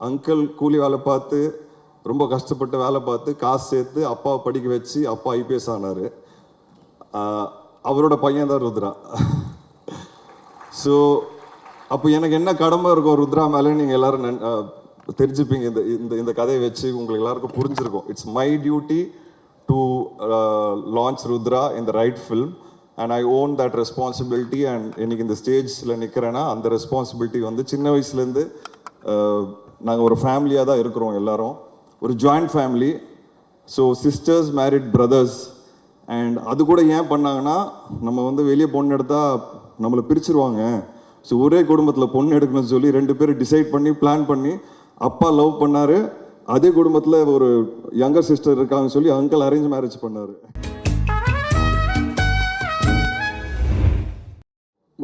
Uncle கூலி வேலை பார்த்து ரொம்ப கஷ்டப்பட்டு வேலை பார்த்து காசு சேர்த்து அப்பா படிக்க வச்சு அப்பா ஐபிஎஸ் ஆனார். அவரோட பையன் தான் ருத்ரா. ஸோ அப்போ எனக்கு என்ன கடமை இருக்கும் ருத்ரா மேலே நீங்கள் எல்லோரும் நன்- தெரிஞ்சுப்பீங்க. இந்த இந்த இந்த கதையை வச்சு உங்களுக்கு எல்லாருக்கும் புரிஞ்சிருக்கும். It's my duty to launch Rudra in the right film and I own that responsibility and இன்னைக்கு இந்த ஸ்டேஜில் நிற்கிறேன்னா அந்த ரெஸ்பான்சிபிலிட்டி வந்து சின்ன வயசுலேருந்து நாங்கள் ஒரு ஃபேமிலியாக தான் இருக்கிறோம் எல்லாரும். ஒரு joint family so sisters married brothers and அது கூட ஏன் பண்ணாங்கன்னா நம்ம வந்து வெளியே பொண்ணு எடுத்தால் நம்மளை பிரிச்சிருவாங்க. ஸோ ஒரே குடும்பத்தில் பொண்ணு எடுக்கணும்னு சொல்லி ரெண்டு பேரும் டிசைட் பண்ணி பிளான் பண்ணி அப்பா லவ் பண்ணார். அதே குடும்பத்தில் ஒரு யங்கர் சிஸ்டர் இருக்காங்கன்னு சொல்லி அங்கிள் அரேஞ்ச் மேரேஜ் பண்ணார்.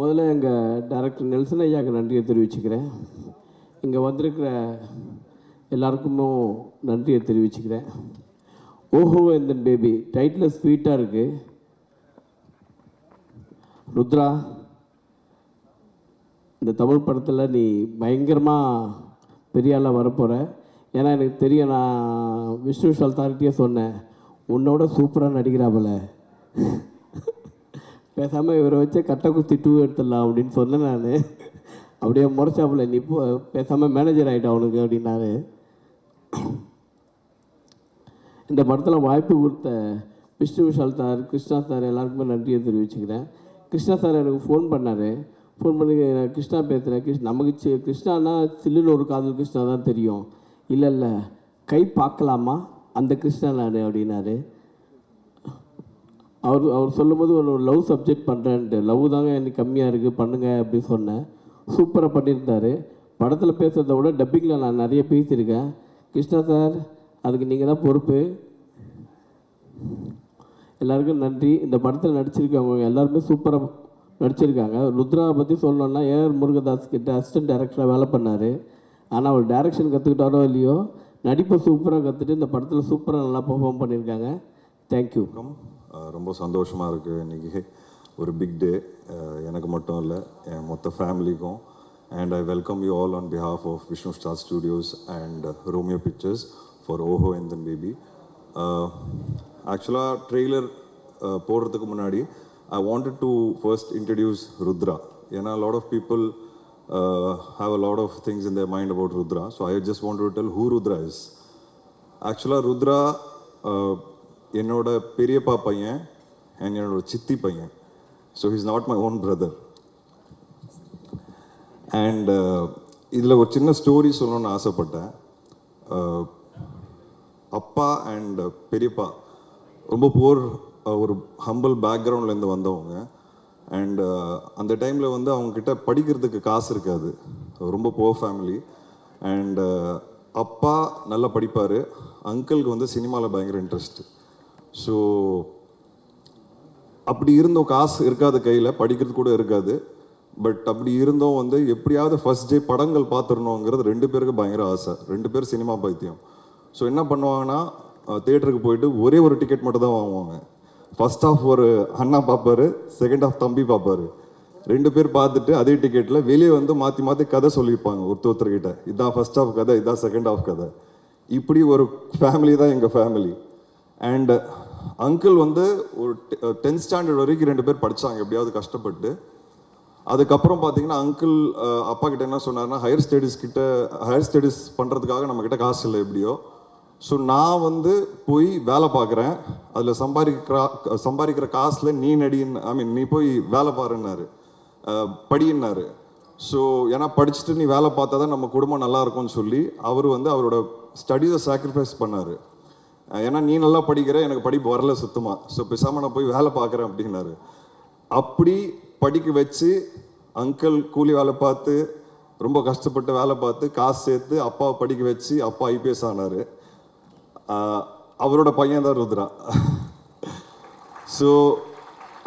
முதல்ல எங்கள் டைரக்டர் நெல்சன் ஐயாவுக்கு நன்றியை தெரிவிச்சுக்கிறேன். இங்கே வந்திருக்கிற எல்லாருக்கும் நன்றியை தெரிவிச்சுக்கிறேன். ஓஹோ இந்த பேபி? டைட்டில் ஸ்வீட்டாக இருக்குது ருத்ரா இந்த தமிழ் படத்தில் நீ பயங்கரமாக பெரிய ஆளாக வரப்போகிற ஏன்னா எனக்கு தெரியும் நான் விஷ்ணு அத்தாரிட்டியே சொன்னேன். உன்னோட சூப்பராக நடிக்கிறாப்புல பேசாமல் இவரை வச்சு கட்டை குத்தி டூ எடுத்துடலாம் அப்படின்னு சொன்னேன் நான். அப்படியே முறைச்சாப்புல நீ இப்போ பேசாமல் மேனேஜர் ஆகிட்ட அவனுக்கு அப்படின்னாரு. இந்த படத்தில் வாய்ப்பு கொடுத்த விஷ்ணு விஷால் சார் கிருஷ்ணா சார் எல்லாருக்குமே நன்றியை தெரிவிச்சுக்கிறேன். கிருஷ்ணா சார் எனக்கு ஃபோன் பண்ணார். ஃபோன் பண்ணி நான் கிருஷ்ணா பேசுகிறேன் கிருஷ்ண நமக்கு சி- கிருஷ்ணானா சில்லுன்னு ஒரு காதல் கிருஷ்ணா தான் தெரியும். இல்லை இல்லை கை பார்க்கலாமா? அந்த கிருஷ்ணா நான் அப்படின்னாரு. அவர் அவர் சொல்லும்போது ஒரு லவ் சப்ஜெக்ட் பண்ணுறேன்ட்டு லவ் தாங்க எனக்கு கம்மியாக இருக்குது பண்ணுங்க அப்படின்னு சொன்னேன். சூப்பராக பண்ணியிருந்தாரு. படத்தில் பேசுகிறத விட டப்பிங்கில் நான் நிறைய பேசியிருக்கேன். கிருஷ்ணா சார் அதுக்கு நீங்கள் தான் பொறுப்பு. எல்லாருக்கும் நன்றி. இந்த படத்தில் நடிச்சிருக்கவங்க எல்லாருமே சூப்பராக நடிச்சிருக்காங்க. ருத்ரா பற்றி சொல்லணும்னா ஏஆர் முருகதாஸ் கிட்ட அசிஸ்டன்ட் டைரக்டராக வேலை பண்ணார். ஆனால் அவர் டைரக்ஷன் கற்றுக்கிட்டாரோ இல்லையோ நடிப்பை சூப்பராக கற்றுட்டு இந்த படத்தில் சூப்பராக நல்லா பெர்ஃபார்ம் பண்ணியிருக்காங்க. தேங்க்யூ ரொம்ப சந்தோஷமாக இருக்குது இன்றைக்கி ஒரு பிக் டே எனக்கு மட்டும் இல்லை என் மொத்த ஃபேமிலிக்கும் and I welcome you all on behalf of Vishnu star studios and Romeo pictures for Oho Enthan baby ஆக்சுவலாக ட்ரெய்லர் போடுறதுக்கு முன்னாடி I wanted to first introduce Rudra ஏன்னா lot of people have a lot of things in the mind about Rudra so I just want to tell who Rudra is ஆக்சுவலாக ருத்ரா என்னோட பெரியப்பா பையன் and என்னோட சித்தி பையன். So he's not my own brother and இதில் ஒரு சின்ன ஸ்டோரி சொல்லணும்னு ஆசைப்பட்டேன். Uh, அப்பா அண்ட் பெரியப்பா ரொம்ப போர் uh, ஒரு ஹம்பிள் பேக்ரவுண்ட்லேருந்து வந்தவங்க. அண்ட் uh, அந்த டைமில் வந்து அவங்கக்கிட்ட படிக்கிறதுக்கு காசு இருக்காது. ரொம்ப போர் ஃபேமிலி அண்ட் அப்பா நல்லா படிப்பார். அங்கிளுக்கு வந்து சினிமாவில் பயங்கர இன்ட்ரெஸ்ட் ஸோ அப்படி இருந்தோம் காசு இருக்காது கையில் படிக்கிறது கூட இருக்காது. பட் அப்படி இருந்தோம் வந்து எப்படியாவது ஃபர்ஸ்ட் டே படங்கள் பார்த்துடணுங்கிறது ரெண்டு பேருக்கு பயங்கர ஆசை. ரெண்டு பேரும் சினிமா பைத்தியம். ஸோ என்ன பண்ணுவாங்கன்னா தேட்டருக்கு போயிட்டு ஒரே ஒரு டிக்கெட் மட்டும் தான் வாங்குவாங்க. ஃபஸ்ட் ஆஃப் ஒரு அண்ணா பார்ப்பாரு செகண்ட் ஆஃப் தம்பி பார்ப்பார். ரெண்டு பேர் பார்த்துட்டு அதே டிக்கெட்டில் வெளியே வந்து மாற்றி மாற்றி கதை சொல்லியிருப்பாங்க ஒருத்தர் ஒருத்தர்கிட்ட. இதான் ஃபர்ஸ்ட் ஆஃப் கதை இதான் செகண்ட் ஆஃப் கதை. இப்படி ஒரு ஃபேமிலி தான் எங்கள் ஃபேமிலி அண்ட் அங்கிள் வந்து ஒரு டென்த் ஸ்டாண்டர்ட் வரைக்கும் ரெண்டு பேர் படித்தாங்க எப்படியாவது கஷ்டப்பட்டு. அதுக்கப்புறம் பார்த்தீங்கன்னா அங்கிள் அப்பா கிட்ட என்ன சொன்னார்னா ஹையர் ஸ்டடீஸ் கிட்ட ஹையர் ஸ்டடீஸ் பண்ணுறதுக்காக நம்மக்கிட்ட காசு இல்லை எப்படியோ. ஸோ நான் வந்து போய் வேலை பார்க்குறேன் அதில் சம்பாதிக்கிற சம்பாதிக்கிற காசில் நீ நடின்னு ஐ மீன் நீ போய் வேலை பாருன்னாரு. படின்னாரு. ஸோ ஏன்னா படிச்சுட்டு நீ வேலை பார்த்தா தான் நம்ம குடும்பம் நல்லா இருக்கும்னு சொல்லி அவர் வந்து அவரோட ஸ்டடீஸை சாக்ரிஃபைஸ் பண்ணார். ஏன்னா நீ நல்லா படிக்கிற எனக்கு படிப்பு வரல சுத்தமாக ஸோ பேசாமல் நான் போய் வேலை பார்க்குறேன் அப்படின்னாரு. அப்படி படிக்க வச்சு அங்கிள் கூலி வேலை பார்த்து ரொம்ப கஷ்டப்பட்டு வேலை பார்த்து காசு சேர்த்து அப்பா படிக்க வச்சு அப்பா ஐபிஎஸ் ஆனார். அவரோட பையன் தான் ருத்ரா. ஸோ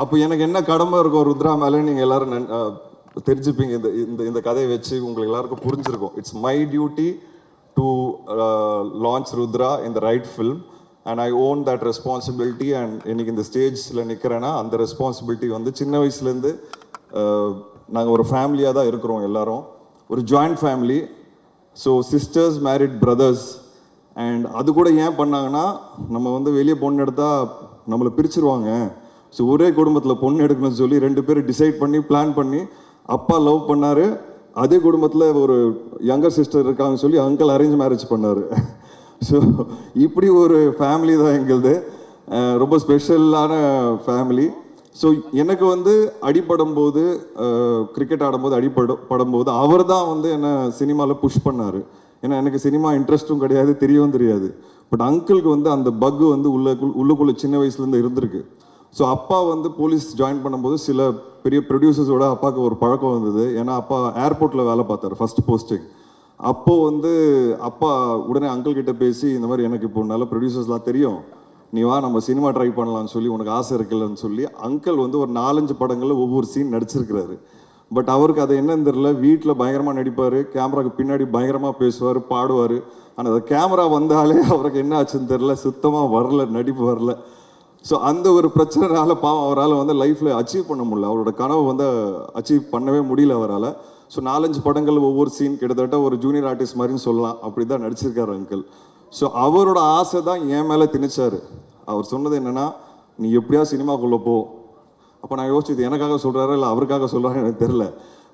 அப்போ எனக்கு என்ன கடமை இருக்கும் ருத்ரா மேலே நீங்கள் எல்லோரும் நன்- தெரிஞ்சுப்பீங்க. இந்த இந்த இந்த கதையை வச்சு உங்களுக்கு எல்லாருக்கும் புரிஞ்சிருக்கும். It's my duty to launch Rudra in the right film and I own that responsibility and இன்னைக்கு இந்த ஸ்டேஜில் நிற்கிறேன்னா அந்த ரெஸ்பான்சிபிலிட்டி வந்து சின்ன வயசுலேருந்து uh, நாங்கள் ஒரு ஃபேமிலியாக தான் இருக்கிறோம் எல்லாரும். ஒரு joint family so sisters married brothers and அது கூட ஏன் பண்ணாங்கன்னா நம்ம வந்து வெளியே பொண்ணு எடுத்தால் நம்மளை பிரிச்சிருவாங்க. ஸோ ஒரே குடும்பத்தில் பொண்ணு எடுக்கணும்னு சொல்லி ரெண்டு பேரும் டிசைட் பண்ணி பிளான் பண்ணி அப்பா லவ் பண்ணாரு. அதே குடும்பத்தில் ஒரு யங்கர் சிஸ்டர் இருக்காங்கன்னு சொல்லி அங்கிள் அரேஞ்ச் மேரேஜ் பண்ணாரு. ஸோ இப்படி ஒரு ஃபேமிலி தான் எங்களுது. ரொம்ப ஸ்பெஷலான ஃபேமிலி ஸோ எனக்கு வந்து அடிபடும் போது கிரிக்கெட் ஆடும்போது அடிபடும் படும்போது அவர் தான் வந்து என்னை சினிமாவில் புஷ் பண்ணார். ஏன்னா எனக்கு சினிமா இன்ட்ரெஸ்ட்டும் கிடையாது தெரியவும் தெரியாது. பட் அங்கிளுக்கு வந்து அந்த பக் வந்து உள்ள உள்ளுக்குள்ளே சின்ன வயசுலேருந்து இருந்திருக்கு. ஸோ அப்பா வந்து போலீஸ் ஜாயின் பண்ணும்போது சில பெரிய ப்ரொடியூசர்ஸோட அப்பாவுக்கு ஒரு பழக்கம் வந்தது. ஏன்னா அப்பா ஏர்போர்ட்டில் வேலை பார்த்தாரு ஃபர்ஸ்ட் போஸ்டிங் அப்போது வந்து அப்பா உடனே அங்கிள் கிட்ட பேசி இந்த மாதிரி எனக்கு இப்போ நல்ல ப்ரொடியூசர்ஸ்லாம் தெரியும். நீ வா நம்ம சினிமா ட்ரை பண்ணலாம்னு சொல்லி உனக்கு ஆசை இருக்குல்லன்னு சொல்லி அங்கிள் வந்து ஒரு நாலஞ்சு படங்களில் ஒவ்வொரு சீன் நடிச்சிருக்கிறாரு. பட் அவருக்கு அது என்னன்னு தெரியல. வீட்டில் பயங்கரமாக நடிப்பார். கேமராவுக்கு பின்னாடி பயங்கரமாக பேசுவார் பாடுவார். ஆனால் அந்த கேமரா வந்தாலே அவருக்கு என்ன ஆச்சுன்னு தெரில சுத்தமாக வரல நடிப்பு வரல. ஸோ அந்த ஒரு பிரச்சனைனால பாவம் அவரால் வந்து லைஃப்பில் அச்சீவ் பண்ண முடியல. அவரோட கனவு வந்து அச்சீவ் பண்ணவே முடியல அவரால். ஸோ நாலஞ்சு படங்கள் ஒவ்வொரு சீன் கிட்டத்தட்ட ஒரு ஜூனியர் ஆர்டிஸ்ட் மாதிரின்னு சொல்லலாம். அப்படி தான் நடிச்சிருக்காரு அங்கிள் ஸோ அவரோட ஆசை தான் என் மேலே திணிச்சாரு. அவர் சொன்னது என்னன்னா நீ எப்படியா சினிமாக்குள்ளே போ. அப்போ நான் யோசிச்சது எனக்காக சொல்கிறாரா இல்லை அவருக்காக சொல்கிறாரு எனக்கு தெரில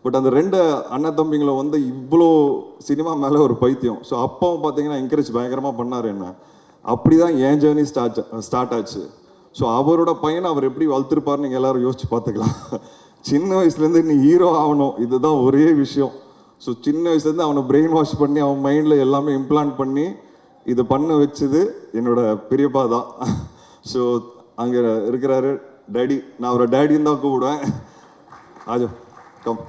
பட் அந்த ரெண்டு அண்ணன் தம்பிங்களை வந்து இவ்வளோ சினிமா மேலே ஒரு பைத்தியம். ஸோ அப்பாவும் பார்த்தீங்கன்னா என்கரேஜ் பயங்கரமாக பண்ணார் என்ன. அப்படி தான் என் ஜேர்னி ஸ்டார்ட் ஸ்டார்ட் ஆச்சு. ஸோ அவரோட பையனை அவர் எப்படி வளர்த்துருப்பாருன்னு நீங்கள் எல்லாரும் யோசிச்சு பார்த்துக்கலாம். சின்ன வயசுலேருந்து நீ ஹீரோ ஆகணும். இதுதான் ஒரே விஷயம். ஸோ சின்ன வயசுலேருந்து அவனை பிரெயின் வாஷ் பண்ணி அவன் மைண்டில் எல்லாமே இம்ப்ளான்ட் பண்ணி இதை பண்ண வச்சது என்னோட பெரியப்பா தான். ஸோ அங்கே இருக்கிறாரு டேடி நான் அவரை டேடின்னு தான் கூப்பிடுவேன். ஆஜோ come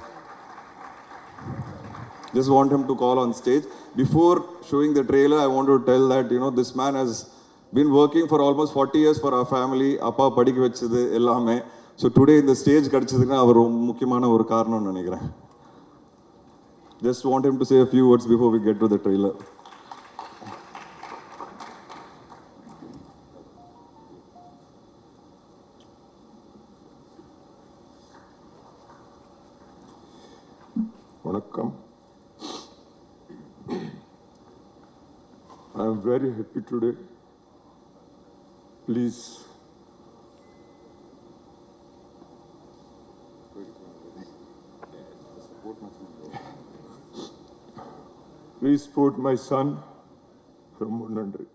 just want him to call on stage. Before showing the trailer, I want to tell that, you know, this man has been working for almost 40 years for our family. அப்பா படிக்க வச்சது எல்லாமே so today இந்த stage கிடைச்சதுக்கு அவர் ரொம்ப முக்கியமான ஒரு காரணம்னு நினைக்கிறேன் just want him to say a few words before we get to the trailer. வணக்கம் I am very happy today. Please. Please support my son from Nandri.